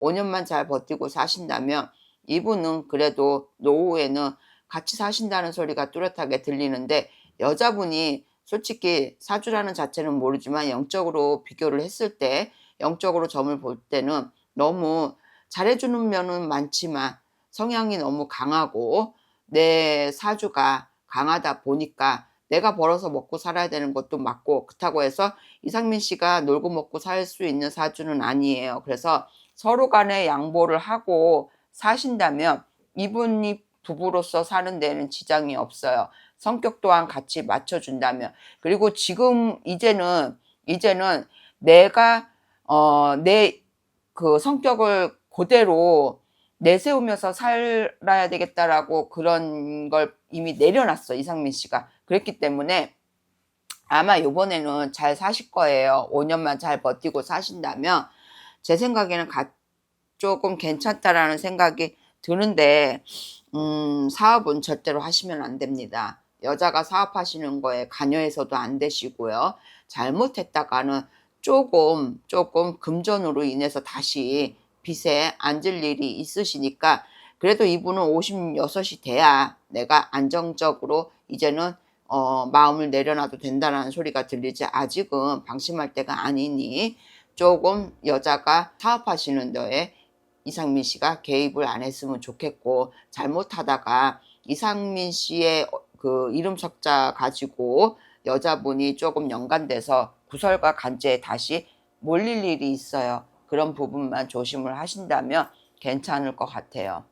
5년만 잘 버티고 사신다면 이분은 그래도 노후에는 같이 사신다는 소리가 뚜렷하게 들리는데 여자분이 솔직히 사주라는 자체는 모르지만 영적으로 비교를 했을 때 영적으로 점을 볼 때는 너무 잘해주는 면은 많지만 성향이 너무 강하고 내 사주가 강하다 보니까 내가 벌어서 먹고 살아야 되는 것도 맞고 그렇다고 해서 이상민 씨가 놀고 먹고 살 수 있는 사주는 아니에요. 그래서 서로 간에 양보를 하고 사신다면 이분이 부부로서 사는 데는 지장이 없어요. 성격 또한 같이 맞춰준다면. 그리고 지금 이제는 이제는 내가 어 내 그 성격을 그대로 내세우면서 살아야 되겠다라고 그런 걸 이미 내려놨어 이상민 씨가. 그랬기 때문에 아마 이번에는 잘 사실 거예요. 5년만 잘 버티고 사신다면 제 생각에는 가, 조금 괜찮다라는 생각이 드는데 음, 사업은 절대로 하시면 안 됩니다. 여자가 사업하시는 거에 관여해서도 안 되시고요. 잘못했다가는 조금 조금 금전으로 인해서 다시 빚에 앉을 일이 있으시니까 그래도 이분은 56이 돼야 내가 안정적으로 이제는 어, 마음을 내려놔도 된다는 소리가 들리지 아직은 방심할 때가 아니니 조금 여자가 사업하시는 데에 이상민 씨가 개입을 안 했으면 좋겠고 잘못하다가 이상민 씨의 그 이름 석자 가지고 여자분이 조금 연관돼서 구설과 간제에 다시 몰릴 일이 있어요. 그런 부분만 조심을 하신다면 괜찮을 것 같아요.